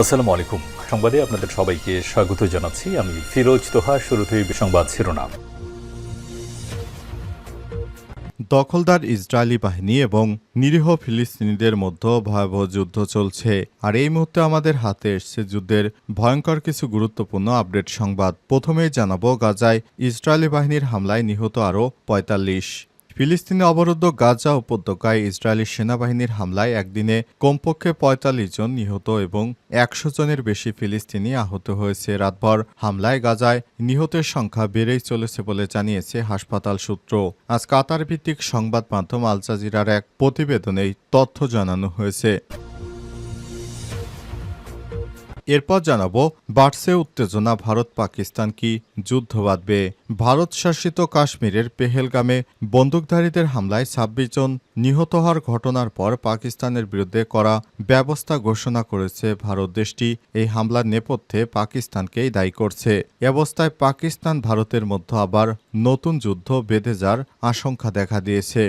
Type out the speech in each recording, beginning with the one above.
আসসালামু আলাইকুম সংবাদে আপনাদের সবাইকে স্বাগত জানাচ্ছি। আমি ফিরোজ তোহা, শুরুতেই সংবাদ শিরোনাম। দখলদার ইসরায়েলি বাহিনী এবং নিরীহ ফিলিস্তিনিদের মধ্যে ভয়াবহ যুদ্ধ চলছে। আর এই মুহূর্তে আমাদের হাতে এসছে যুদ্ধের ভয়ঙ্কর কিছু গুরুত্বপূর্ণ আপডেট সংবাদ। প্রথমেই জানাব, গাজায় ইসরায়েলি বাহিনীর হামলায় নিহত আরও পঁয়তাল্লিশ। ফিলিস্তিনে অবরুদ্ধ গাজা উপত্যকায় ইসরায়েলি সেনাবাহিনীর হামলায় একদিনে কমপক্ষে পঁয়তাল্লিশ জন নিহত এবং একশো জনের বেশি ফিলিস্তিনি আহত হয়েছে। রাতভর হামলায় গাজায় নিহতের সংখ্যা বেড়েই চলেছে বলে জানিয়েছে হাসপাতাল সূত্র। আজ কাতার ভিত্তিক সংবাদ মাধ্যম আল জাজিরার এক প্রতিবেদনে তথ্য জানানো হয়েছে। এরপর জানাব, বাড়ছে উত্তেজনা ভারত পাকিস্তান কি যুদ্ধ বাঁধবে। ভারত শাসিত কাশ্মীরের পেহেলগামে বন্দুকধারীদের হামলায় ছাব্বিশ জন নিহত হওয়ার ঘটনার পর পাকিস্তানের বিরুদ্ধে করা ব্যবস্থা ঘোষণা করেছে ভারত দেশটি। এই হামলার নেপথ্যে পাকিস্তানকেই দায়ী করছে। অবস্থায় পাকিস্তান ভারতের মধ্যে আবার নতুন যুদ্ধ বেঁধে যার আশঙ্কা দেখা দিয়েছে।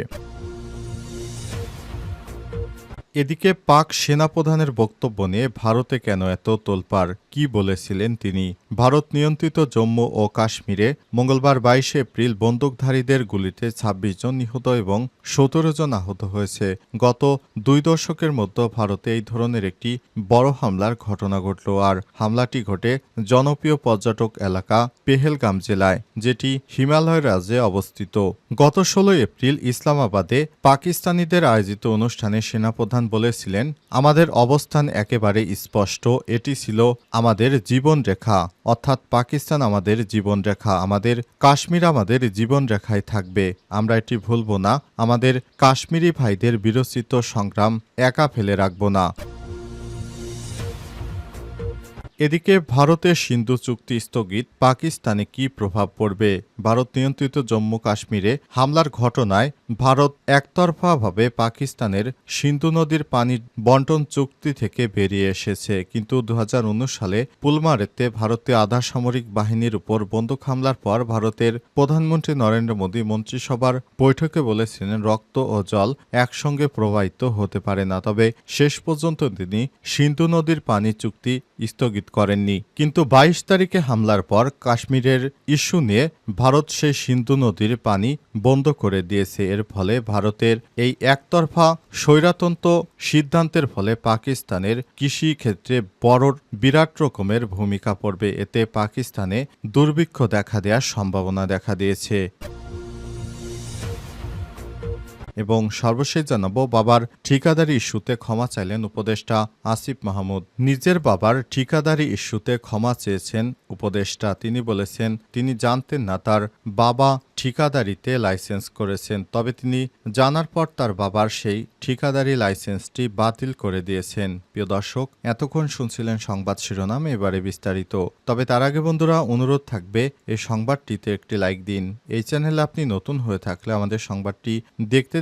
এদিকে পাক সেনাপ্রধানের বক্তব্য নিয়ে ভারতে কেন এত তোলপাড়? কি বলেছিলেন তিনি? ভারত নিয়ন্ত্রিত জম্মু ও কাশ্মীরে মঙ্গলবার বাইশে এপ্রিল বন্দুকধারীদের গুলিতে ২৬ জন নিহত এবং সতেরো জন আহত হয়েছে। গত দুই দশকের মধ্যে ভারতে এই ধরনের একটি বড় হামলার ঘটনা ঘটল আর হামলাটি ঘটে জনপ্রিয় পর্যটক এলাকা পেহেলগাম জেলায়, যেটি হিমালয় রাজ্যে অবস্থিত। গত ষোলোই এপ্রিল ইসলামাবাদে পাকিস্তানিদের আয়োজিত অনুষ্ঠানে সেনাপ্রধান বলেছিলেন, আমাদের অবস্থান একেবারে স্পষ্ট। এটি ছিল আমাদের জীবনরেখা, অর্থাৎ পাকিস্তান আমাদের জীবনরেখা, আমাদের কাশ্মীর আমাদের জীবনরেখায় থাকবে। আমরা এটি ভুলব না, আমাদের কাশ্মীরি ভাইদের বিরচিত সংগ্রাম একা ফেলে রাখব না। এদিকে ভারতের সিন্ধু চুক্তি স্থগিত, পাকিস্তানে কি প্রভাব পড়বে? ভারত নিয়ন্ত্রিত জম্মু কাশ্মীরে হামলার ঘটনায় ভারত একতরফাভাবে পাকিস্তানের সিন্ধু নদীর পানি বন্টন চুক্তি থেকে বেরিয়ে এসেছে। কিন্তু দুহাজার উনিশ সালে পুলমারেতে ভারতীয় আধা সামরিক বাহিনীর উপর বন্দুক হামলার পর ভারতের প্রধানমন্ত্রী নরেন্দ্র মোদী মন্ত্রিসভার বৈঠকে বলেছিলেন, রক্ত ও জল একসঙ্গে প্রবাহিত হতে পারে না। তবে শেষ পর্যন্ত তিনি সিন্ধু নদীর পানি চুক্তি স্থগিত করেননি। কিন্তু বাইশ তারিখে হামলার পর কাশ্মীরের ইস্যু নিয়ে ভারত সেই সিন্ধু নদীর পানি বন্ধ করে দিয়েছে। এর ফলে ভারতের এই একতরফা স্বৈরাতন্ত্র সিদ্ধান্তের ফলে পাকিস্তানের কৃষি ক্ষেত্রে বড় বিরাট রকমের ভূমিকা পড়বে। এতে পাকিস্তানে দুর্ভিক্ষ দেখা দেওয়ার সম্ভাবনা দেখা দিয়েছে। এবং সর্বশেষ জানাব, বাবার ঠিকাদারি ইস্যুতে ক্ষমা চাইলেন উপদেষ্টা আসিফ মাহমুদ। নিজের বাবার ঠিকাদারি ইস্যুতে ক্ষমা চেয়েছেন উপদেষ্টা। তিনি বলেছেন, তিনি জানতেন না তার বাবা ঠিকাদারিতে লাইসেন্স করেছেন, তবে তিনি জানার পর তার বাবার সেই ঠিকাদারি লাইসেন্সটি বাতিল করে দিয়েছেন। প্রিয় দর্শক, এতক্ষণ শুনছিলেন সংবাদ শিরোনাম, এবারে বিস্তারিত। তবে তার আগে বন্ধুরা, অনুরোধ থাকবে, এই সংবাদটিতে একটি লাইক দিন। এই চ্যানেলে আপনি নতুন হয়ে থাকলে আমাদের সংবাদটি দেখতে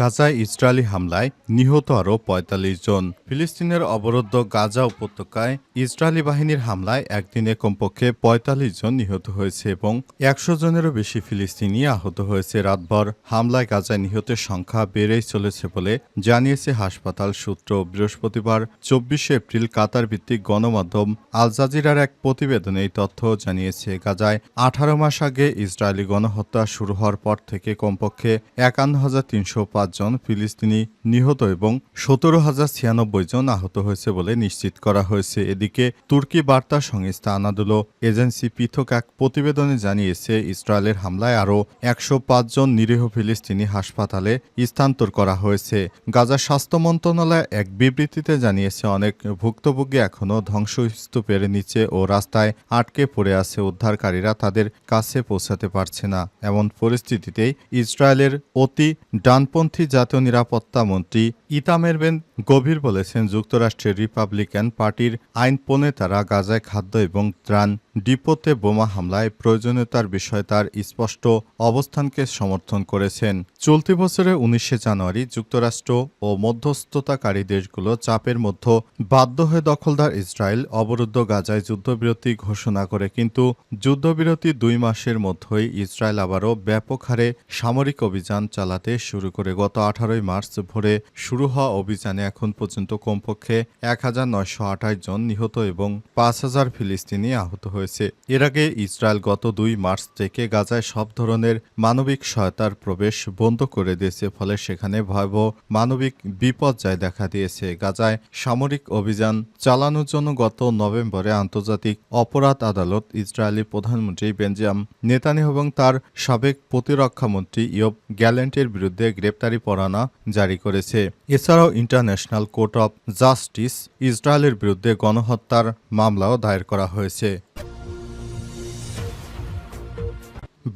গাজায় ইসরায়েলি হামলায় নিহত আরও পঁয়তাল্লিশ জন। ফিলিস্তিনের অবরুদ্ধ গাজা উপত্যকায় ইসরায়েলি বাহিনীর হামলায় একদিনে কমপক্ষে পঁয়তাল্লিশ জন নিহত হয়েছে এবং একশো জনেরও বেশি ফিলিস্তিনি আহত হয়েছে। রাতভর হামলায় গাজায় নিহতের সংখ্যা বেড়েই চলেছে বলে জানিয়েছে হাসপাতাল সূত্র। বৃহস্পতিবার চব্বিশে এপ্রিল কাতার ভিত্তিক গণমাধ্যম আল জাজিরার এক প্রতিবেদনে এই তথ্য জানিয়েছে। গাজায় আঠারো মাস আগে ইসরায়েলি গণহত্যা শুরু হওয়ার পর থেকে কমপক্ষে একান্ন হাজার তিনশো জন ফিলিস্তিনি নিহত এবং সতেরো হাজার ছিয়ানব্বই জন আহত হয়েছে বলে নিশ্চিত করা হয়েছে। এদিকে তুর্কি বার্তা সংস্থা আনাদুলো এজেন্সি পৃথক এক প্রতিবেদনে জানিয়েছে, ইসরায়েলের হামলায় আরও একশো পাঁচ জন নিরীহ ফিলিস্তিনি হাসপাতালে স্থানান্তর করা হয়েছে। গাজা স্বাস্থ্য মন্ত্রণালয় এক বিবৃতিতে জানিয়েছে, অনেক ভুক্তভোগী এখনও ধ্বংসস্তূপের নিচে ও রাস্তায় আটকে পড়ে আছে। উদ্ধারকারীরা তাদের কাছে পৌঁছাতে পারছে না। এমন পরিস্থিতিতেই ইসরায়েলের অতি ডানপন্থী জাতীয় নিরাপত্তা মন্ত্রী ইতামের বেন গভীর বলেছেন যুক্তরাষ্ট্রের রিপাবলিকান পার্টির আইন প্রণেতারা গাজায় খাদ্য এবং ত্রাণ ডিপোতে বোমা হামলায় প্রয়োজনীয়তার বিষয়ে তার স্পষ্ট অবস্থানকে সমর্থন করেছেন। চলতি বছরের উনিশে জানুয়ারি যুক্তরাষ্ট্র ও মধ্যস্থতাকারী দেশগুলো চাপের মধ্যে বাধ্য হয়ে দখলদার ইসরায়েল অবরুদ্ধ গাজায় যুদ্ধবিরতি ঘোষণা করে, কিন্তু যুদ্ধবিরতি দুই মাসের মধ্যেই ইসরায়েল আবারও ব্যাপক হারে সামরিক অভিযান চালাতে শুরু করে। গত আঠারোই মার্চ ভোরে শুরু হওয়া অভিযানে এখন পর্যন্ত কমপক্ষে এক হাজার নয়শো আঠাশ জন নিহত এবং পাঁচ হাজার ফিলিস্তিনি আহত হয়েছে। এর আগে ইসরায়েল গত দুই মার্চ থেকে গাজায় সব ধরনের মানবিক সহায়তার প্রবেশ বন্ধ করে দিয়েছে, ফলে সেখানে ভয়াবহ মানবিক বিপর্যয় দেখা দিয়েছে। গাজায় সামরিক অভিযান চালানোর জন্য গত নভেম্বরে আন্তর্জাতিক অপরাধ আদালত ইসরায়েলি প্রধানমন্ত্রী বেঞ্জাম নেতানি এবং তার সাবেক প্রতিরক্ষামন্ত্রী ইয়ব গ্যালেন্টের বিরুদ্ধে গ্রেপ্তারি পরানা জারি করেছে। এছাড়াও ইন্টারন্যাশনাল কোর্ট অফ জাস্টিস ইসরায়েলের বিরুদ্ধে গণহত্যার মামলাও দায়ের করা হয়েছে।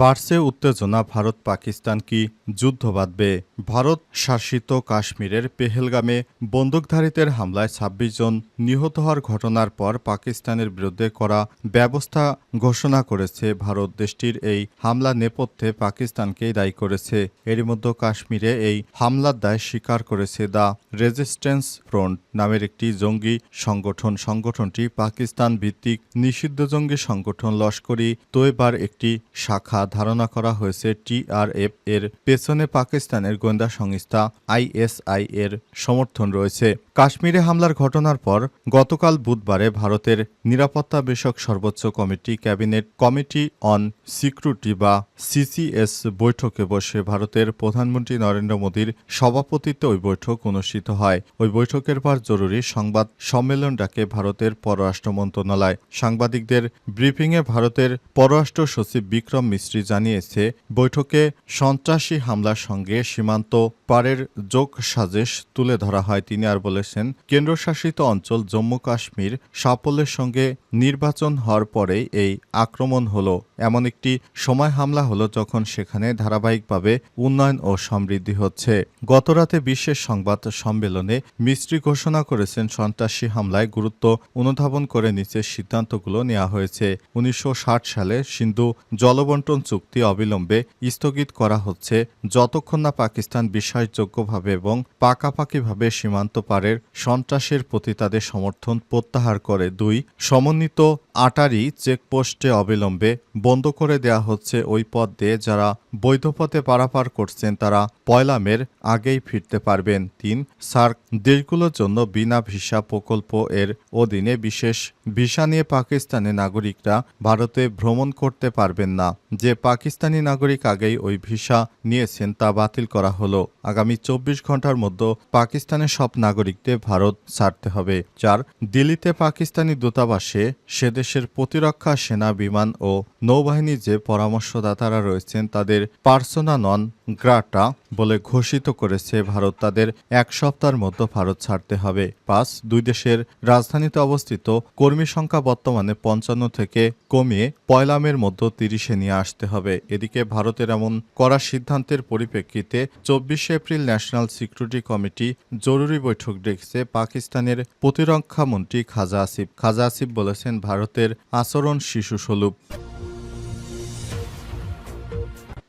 বাড়ছে উত্তেজনা, ভারত পাকিস্তান কি যুদ্ধ বাঁধবে? ভারত শাসিত কাশ্মীরের পেহেলগামে বন্দুকধারীদের হামলায় ২৬ জন নিহত হওয়ার ঘটনার পর পাকিস্তানের বিরুদ্ধে করা ব্যবস্থা ঘোষণা করেছে ভারত। দেশটির এই হামলা নেপথ্যে পাকিস্তানকেই দায়ী করেছে। এরই মধ্যে কাশ্মীরে এই হামলার দায় স্বীকার করেছে দ্য রেজিস্ট্যান্স ফ্রন্ট নামের একটি জঙ্গি সংগঠন। সংগঠনটি পাকিস্তান ভিত্তিক নিষিদ্ধ জঙ্গি সংগঠন লস্করি তোয়েবার একটি শাখা। ধারণা করা হয়েছে টিআরএফ এর পেছনে পাকিস্তানের গোয়েন্দা সংস্থা আইএসআই এর সমর্থন রয়েছে। কাশ্মীরে হামলার ঘটনার পর গতকাল বুধবারে ভারতের নিরাপত্তা বিষয়ক সর্বোচ্চ committee cabinet committee on security বা সিসিএস বৈঠকে বসে ভারতের প্রধানমন্ত্রী নরেন্দ্র মোদীর সভাপতিত্বে ওই বৈঠক অনুষ্ঠিত হয়। ওই বৈঠকের পর জরুরি সংবাদ সম্মেলন ডাকে ভারতের পররাষ্ট্র মন্ত্রণালয়। সাংবাদিকদের ব্রিফিংয়ে ভারতের পররাষ্ট্র সচিব বিক্রম মিস্ত্রি জানিয়েছে, বৈঠকে সন্ত্রাসী হামলার সঙ্গে সীমান্ত পারের যোগ সাজেশ তুলে ধরা হয়। তিনি আর বলেছেন, কেন্দ্রশাসিত অঞ্চল জম্মু কাশ্মীর সাফল্যের সঙ্গে নির্বাচন হওয়ার পরেই এই আক্রমণ হলো। এমন একটি সময় হামলা হলো যখন সেখানে ধারাবাহিকভাবে উন্নয়ন ও সমৃদ্ধি হচ্ছে। গতরাতে বিশেষ সংবাদ সম্মেলনে মিস্ত্রি ঘোষণা করেছেন, সন্ত্রাসী হামলায় গুরুত্ব অনুধাবন করে নিচের সিদ্ধান্তগুলো নেওয়া হয়েছে। উনিশশো ষাট সালে সিন্ধু জলবন্টন চুক্তি অবিলম্বে স্থগিত করা হচ্ছে। যতক্ষণ না পাকিস্তান বিশ্বাসযোগ্যভাবে এবং পাকাপাকিভাবে সীমান্ত পারের সন্ত্রাসের প্রতি তাদের সমর্থন প্রত্যাহার করে, দুই সমন্বিত আটারি চেকপোস্টে অবিলম্বে বন্ধ করে দেয়া হচ্ছে ওই পথ দিয়ে যারা বৈধ পথে পারাপার করছেন তারা। পয়লামের আগেই ফিরতে পারবেন তিন সার্ক। দেশগুলোর জন্য বিনা ভিসা প্রকল্প এর অধীনে বিশেষ ভিসা নিয়ে পাকিস্তানি নাগরিকরা ভারতে ভ্রমণ করতে পারবেন না। যে পাকিস্তানি নাগরিক আগেই ওই ভিসা নিয়েছেন তা বাতিল করা হলো। আগামী চব্বিশ ঘণ্টার মধ্যে পাকিস্তানের সব নাগরিকদের ভারত ছাড়তে হবে। চার, দিল্লিতে পাকিস্তানি দূতাবাসে সে দেশের প্রতিরক্ষা, সেনা, বিমান ও নৌবাহিনী যে পরামর্শদাতারা রয়েছেন, তাদের পার্সোনা নন গ্রাটা বলে ঘোষিত করেছে ভারত। তাদের এক সপ্তাহের মধ্যে ভারত ছাড়তে হবে। পাঁচ, দুই দেশের রাজধানীতে অবস্থিত কর্মী সংখ্যা বর্তমানে পঞ্চান্ন থেকে কমিয়ে পয়লামের মধ্যে তিরিশে নিয়ে আসতে হবে। এদিকে ভারতের এমন করা সিদ্ধান্তের পরিপ্রেক্ষিতে চব্বিশে এপ্রিল ন্যাশনাল সিকিউরিটি কমিটি জরুরি বৈঠক ডেকেছে পাকিস্তানের প্রতিরক্ষা মন্ত্রী খাজা আসিফ। খাজা আসিফ বলেছেন, ভারতের আচরণ শিশু শিশুসুলভ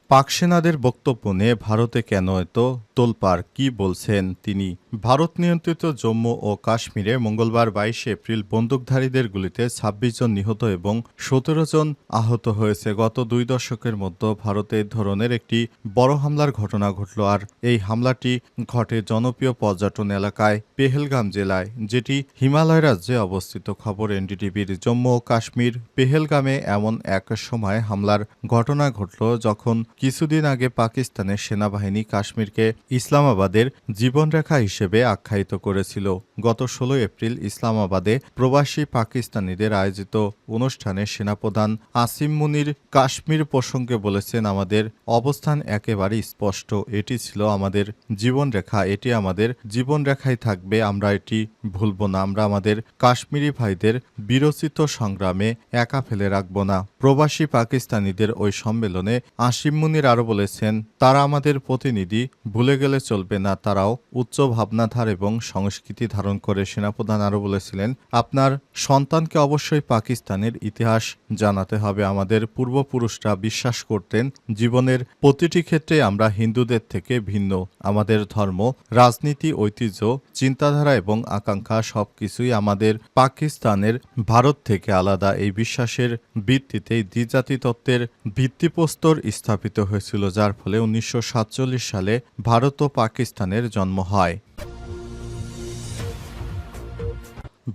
পাক সেনাদের বক্তব্য নিয়ে ভারতে কেন এত তোলপার কি বলছেন তিনি? ভারত নিয়ন্ত্রিত জম্মু ও কাশ্মীরে মঙ্গলবার বাইশে এপ্রিল বন্দুকধারীদের গুলিতে ২৬ জন নিহত এবং সতেরো জন আহত হয়েছে। গত দুই দশকের মধ্যে ভারতে ধরনের একটি বড় হামলার ঘটনা ঘটল আর এই হামলাটি ঘটে জনপ্রিয় পর্যটন এলাকায় পেহেলগাম জেলায়, যেটি হিমালয় রাজ্যে অবস্থিত। খবর এনডিটিভির জম্মু ও কাশ্মীর, পেহেলগামে এমন এক সময় হামলার ঘটনা ঘটল যখন কিছুদিন আগে পাকিস্তানের সেনাবাহিনী কাশ্মীরকে ইসলামাবাদের জীবনরেখা হিসেবে আখ্যায়িত করেছিল। গত ষোলো এপ্রিল ইসলামাবাদে প্রবাসী পাকিস্তানিদের আয়োজিত অনুষ্ঠানে সেনাপ্রধান আসিম মুনির কাশ্মীর প্রসঙ্গে বলেছেন, আমাদের অবস্থান একেবারে স্পষ্ট। এটি ছিল আমাদের জীবনরেখা। এটি আমাদের জীবনরেখায় থাকবে। আমরা এটি ভুলব না। আমরা আমাদের কাশ্মীরি ভাইদের বিরচিত সংগ্রামে একা ফেলে রাখব না। প্রবাসী পাকিস্তানিদের ওই সম্মেলনে আসিম মুনির আরও বলেছেন, তারা আমাদের প্রতিনিধি, ভুলে গেলে চলবে না, তারাও উচ্চ ভাবনাধার এবং সংস্কৃতি ধারণ করে, সেনাপ্রধান আরও বলেছিলেন। আপনার সন্তানকে অবশ্যই পাকিস্তানের ইতিহাস জানাতে হবে। আমাদের পূর্বপুরুষরা বিশ্বাস করতেন, জীবনের প্রতিটি ক্ষেত্রে আমরা হিন্দুদের থেকে ভিন্ন। আমাদের ধর্ম, রাজনীতি, ঐতিহ্য, চিন্তাধারা এবং আকাঙ্ক্ষা সবকিছুই আমাদের পাকিস্তানের ভারত থেকে আলাদা। এই বিশ্বাসের ভিত্তিতেই দ্বিজাতি তত্ত্বের ভিত্তিপ্রস্তর স্থাপিত হয়েছিল, যার ফলে উনিশশো সাতচল্লিশ সালে ভারত ও পাকিস্তানের জন্ম হয়।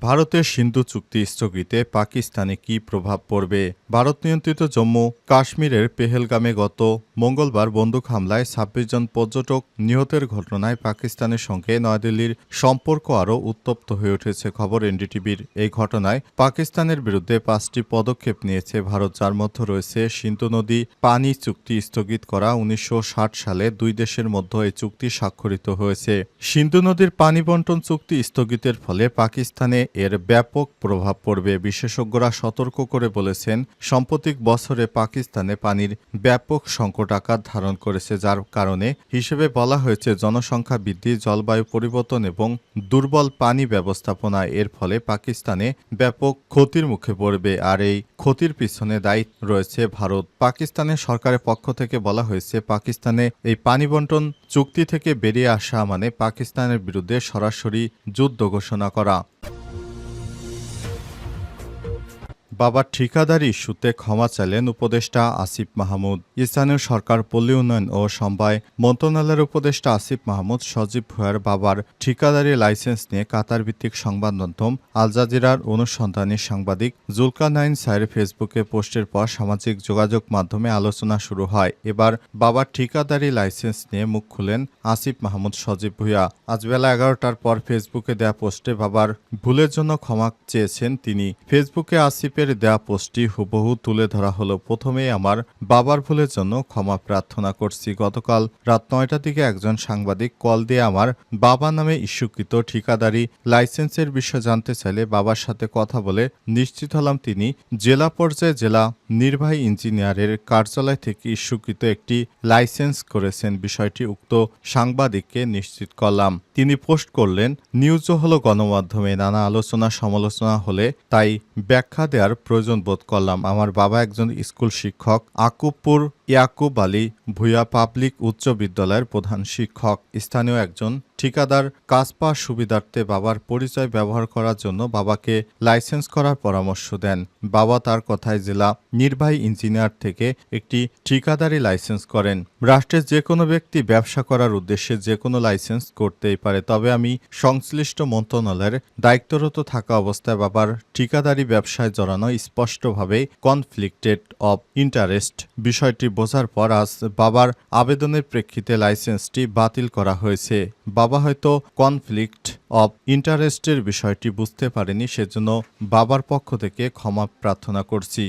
ভারতের সিন্ধু চুক্তি স্থগিতে পাকিস্তানে কি প্রভাব পড়বে? ভারত নিয়ন্ত্রিত জম্মু কাশ্মীরের পেহেলগামে গত মঙ্গলবার বন্দুক হামলায় ছাব্বিশ জন পর্যটক নিহতের ঘটনায় পাকিস্তানের সঙ্গে নয়াদিল্লির সম্পর্ক আরও উত্তপ্ত হয়ে উঠেছে খবর এনডিটিভির। এই ঘটনায় পাকিস্তানের বিরুদ্ধে পাঁচটি পদক্ষেপ নিয়েছে ভারত, যার মধ্যে রয়েছে সিন্ধু নদী পানি চুক্তি স্থগিত করা উনিশশো ষাট সালে দুই দেশের মধ্যে এই চুক্তি স্বাক্ষরিত হয়েছে। সিন্ধু নদীর পানি বন্টন চুক্তি স্থগিতের ফলে পাকিস্তানে এর ব্যাপক প্রভাব পড়বে, বিশেষজ্ঞরা সতর্ক করে বলেছেন সাম্প্রতিক বছরে পাকিস্তানে পানির ব্যাপক সংকট আকার ধারণ করেছে, যার কারণে হিসেবে বলা হয়েছে জনসংখ্যা বৃদ্ধি, জলবায়ু পরিবর্তন এবং দুর্বল পানি ব্যবস্থাপনা। এর ফলে পাকিস্তানে ব্যাপক ক্ষতির মুখে পড়বে আর এই ক্ষতির পিছনে দায়ী রয়েছে ভারত। পাকিস্তানের সরকারের পক্ষ থেকে বলা হয়েছে, পাকিস্তানে এই পানি বন্টন চুক্তি থেকে বেরিয়ে আসা মানে পাকিস্তানের বিরুদ্ধে সরাসরি যুদ্ধ ঘোষণা করা। বাবার ঠিকাদারি ইস্যুতে ক্ষমা চাইলেন উপদেষ্টা আসিফ মাহমুদ। স্থানীয় সরকার, পল্লী উন্নয়ন ও সমবায় মন্ত্রণালয়ের উপদেষ্টা আসিফ মাহমুদ সজীব ভুয়ার বাবার ঠিকাদারি লাইসেন্স নিয়ে কাতার ভিত্তিক সংবাদ মাধ্যম আল জাজিরার অনুসন্ধানী সাংবাদিক জুলকা নাইন সাইর ফেসবুকে পোস্টের পর সামাজিক যোগাযোগ মাধ্যমে আলোচনা শুরু হয়। এবার বাবার ঠিকাদারি লাইসেন্স নিয়ে মুখ খুলেন আসিফ মাহমুদ সজীব ভুয়া আজ বেলা এগারোটার পর ফেসবুকে দেয়া পোস্টে বাবার ভুলের জন্য ক্ষমা চেয়েছেন তিনি। ফেসবুকে আসিফের দেয়া পোস্টটি হুবহু তুলে ধরা হলো। প্রথমে আমার বাবার ভুলের জন্য ক্ষমা প্রার্থনা করছি। গতকাল রাত নয়টার দিকে একজন সাংবাদিক কল দিয়ে আমার বাবা নামে ইস্যুকৃত ঠিকাদারি লাইসেন্সের বিষয়ে জানতে চাইলে বাবার সাথে কথা বলে নিশ্চিত হলাম তিনি জেলা পর্যায়ে জেলা নির্বাহী ইঞ্জিনিয়ারের কার্যালয় থেকে ইস্যুকৃত একটি লাইসেন্স করেছেন বিষয়টি উক্ত সাংবাদিককে নিশ্চিত করলাম। তিনি পোস্ট করলেন, নিউজও হলো গণমাধ্যমে, নানা আলোচনা সমালোচনা হলে তাই ব্যাখ্যা দেওয়ার প্রয়োজন বোধ করলাম। আমার বাবা একজন স্কুল শিক্ষক আকুবপুর ইয়াকুব আলী ভুয়া পাবলিক উচ্চ বিদ্যালয়ের প্রধান শিক্ষক। স্থানীয় একজন ঠিকাদার পাওয়ার সুবিধার্থে বাবার পরিচয় ব্যবহার করার জন্য বাবাকে লাইসেন্স করার পরামর্শ দেন। বাবা তার কথায় জেলা নির্বাহী ইঞ্জিনিয়ার থেকে একটি ঠিকাদারি লাইসেন্স করেন। রাষ্ট্রের যে কোনো ব্যক্তি ব্যবসা করার উদ্দেশ্যে যে কোনো লাইসেন্স করতেই পারে, তবে আমি সংশ্লিষ্ট মন্ত্রণালয়ের দায়িত্বরত থাকা অবস্থায় বাবার ঠিকাদারি ব্যবসায় জড়ানো স্পষ্টভাবে কনফ্লিক্টেড অব ইন্টারেস্ট বিষয়টি বোঝার পর আজ বাবার আবেদনের প্রেক্ষিতে লাইসেন্সটি বাতিল করা হয়েছে। বাবা হয়তো কনফ্লিক্ট অব ইন্টারেস্টের বিষয়টি বুঝতে পারেনি, সেজন্য বাবার পক্ষ থেকে ক্ষমা প্রার্থনা করছি।